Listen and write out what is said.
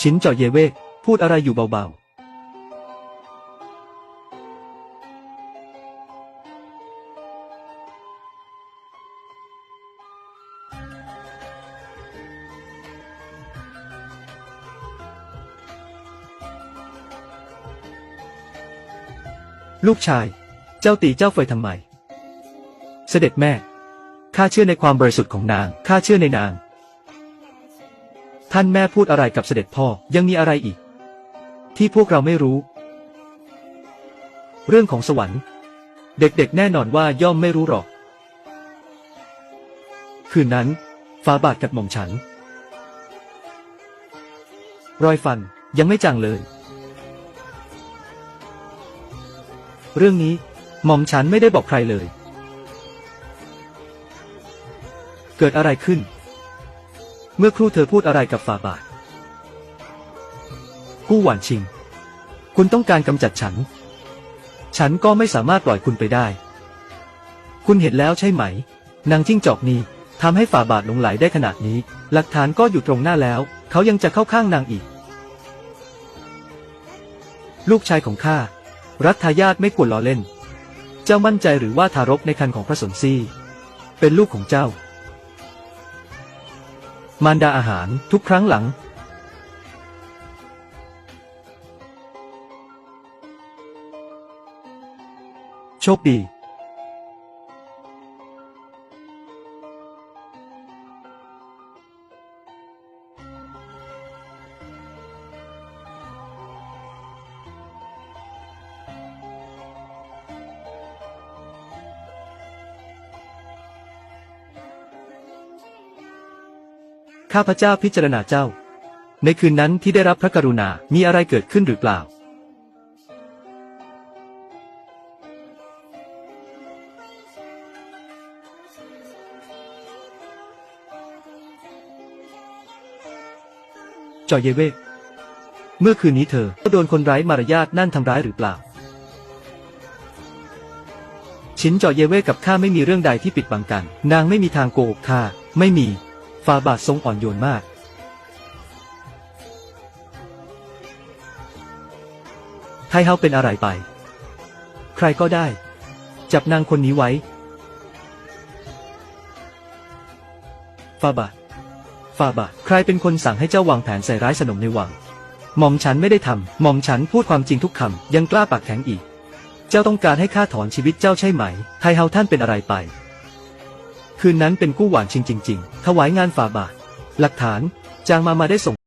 ชินเจาะเยเว่พูดอะไรอยู่เบาๆ ลูกชาย เจ้าตีเจ้าเฟยทำไม เสด็จแม่ข้าเชื่อในความบริสุทธิ์ของนางข้าเชื่อในนาง ท่านแม่พูดอะไรกับเสด็จพ่อยังมีอะไรอีก ที่พวกเราไม่รู้ เรื่องของสวรรค์ เด็กๆ แน่นอนว่าย่อมไม่รู้หรอก คืนนั้นฟ้าบาทกับหม่อมฉัน รอยฟันยังไม่จางเลย เรื่องนี้หม่อมฉันไม่ได้บอกใครเลย เกิดอะไรขึ้น เมื่อครู่เธอพูดอะไรกับฝ่าบาท กู้หวานชิง คุณต้องการกำจัดฉัน ฉันก็ไม่สามารถปล่อยคุณไปได้ คุณเห็นแล้วใช่ไหม นางจิ้งจอกนี้ทำให้ฝ่าบาทหลงไหลได้ขนาดนี้ หลักฐานก็อยู่ตรงหน้าแล้ว เขายังจะเข้าข้างนางอีก ลูกชายของข้า รัฐทายาทไม่ควรล้อเล่น เจ้ามั่นใจหรือว่าทารกในครรภ์ของพระสนซี่เป็นลูกของเจ้า มารดาอาหารทุกครั้งหลัง โชคดี ข้าพเจ้าพิจารณาเจ้า ในคืนนั้นที่ได้รับพระกรุณา มีอะไรเกิดขึ้นหรือเปล่า จอยเยเวกเมื่อคืนนี้เธอก็โดนคนร้ายมารยาทนั่นทำร้ายหรือเปล่า ชินจอยเยเวกับข้าไม่มีเรื่องใดที่ปิดบังกัน นางไม่มีทางโกหกข้าไม่มี ฟาบาททรงอ่อนโยนมาก ไทเฮาเป็นอะไรไป ใครก็ได้ จับนางคนนี้ไว้ฟาบาทฟาบาทใครเป็นคนสั่งให้เจ้าวางแผนใส่ร้ายสนมในวัง หม่อมฉันไม่ได้ทำหม่อมฉันพูดความจริงทุกคำยังกล้าปากแข็งอีก เจ้าต้องการให้ข้าถอนชีวิตเจ้าใช่ไหม ไทเฮาท่านเป็นอะไรไป คืนนั้นเป็นกู้หวานชิงจริง ๆ ถวายงานฝ่าบาท หลักฐาน จางมามาได้ส่ง